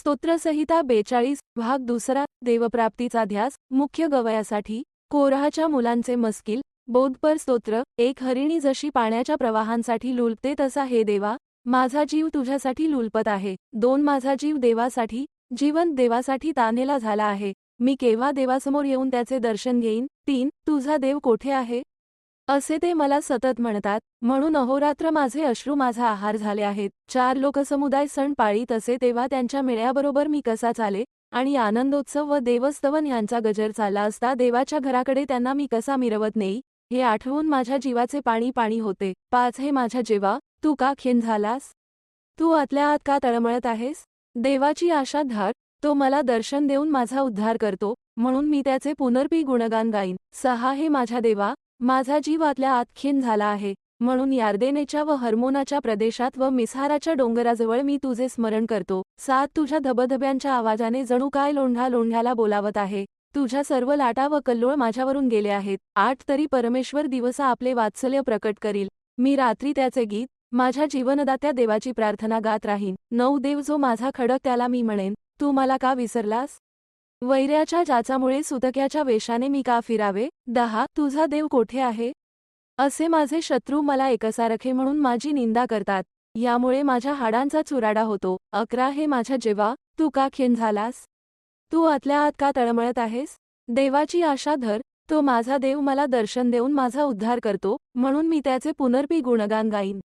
स्तोत्रसहिता बेचाळीस भाग दुसरा देवप्राप्तीचा ध्यास मुख्य गवयासाठी कोरहाच्या मुलांचे मस्किल बोधपर स्तोत्र एक हरिणी जशी पाण्याच्या प्रवाहांसाठी लुलपते तसा हे देवा माझा जीव तुझ्यासाठी लुलपत आहे दोन माझा जीव देवासाठी जीवन देवासाठी तानेला झाला आहे मी केव्हा देवासमोर येऊन त्याचे दर्शन घेईन तीन तुझा देव कोठे आहे? असे ते मला सतत म्हणतात. म्हणून अहोरात्र माझे अश्रू माझा आहार झाले आहेत. चार लोकसमुदाय सण पाळीत असे तेव्हा त्यांच्या मेळ्याबरोबर मी कसा चाले? आणि आनंदोत्सव व देवस्तवन यांचा गजर चालला असता देवाच्या घराकडे त्यांना मी कसा मिरवत नेई? हे आठवून माझ्या जीवाचे पाणी पाणी होते. पाच हे माझ्या जेवा तू का खिन झालास? तू आतल्या आत का तळमळत आहेस? देवाची आशा धार तो मला दर्शन देऊन माझा उद्धार करतो. म्हणून मी त्याचे पुनर्पी गुणगान गाईन. सहा हे माझ्या देवा माझा जीव आतल्या आतखीन झाला आहे म्हणून यार्देनेच्या व हर्मोनाच्या प्रदेशात व मिसहाराच्या डोंगराजवळ मी तुझे स्मरण करतो. सात तुझ्या धबधब्यांच्या आवाजाने जणू काय लोंढा लोंढ्याला बोलावत आहे तुझ्या सर्व लाटा व कल्लोळ माझ्यावरून गेले आहेत. आठ तरी परमेश्वर दिवसा आपले वात्सल्य प्रकट करील. मी रात्री त्याचे गीत माझ्या जीवनदात्या देवाची प्रार्थना गात राहीन. नऊ देव जो माझा खडक त्याला मी म्हणेन तू मला का विसरलास? वैऱ्याच्या जाचामुळे सुतक्याच्या वेशाने मी का फिरावे? दहा तुझा देव कोठे आहे? असे माझे शत्रू मला एकसारखे म्हणून माझी निंदा करतात. यामुळे माझ्या हाडांचा चुराडा होतो. अकरा हे माझ्या जेवा तू का खिन झालास? तू आतल्या आत का तळमळत आहेस? देवाची आशा धर. तो माझा देव मला दर्शन देऊन माझा उद्धार करतो. म्हणून मी त्याचे पुनर्पी गुणगान गाईन.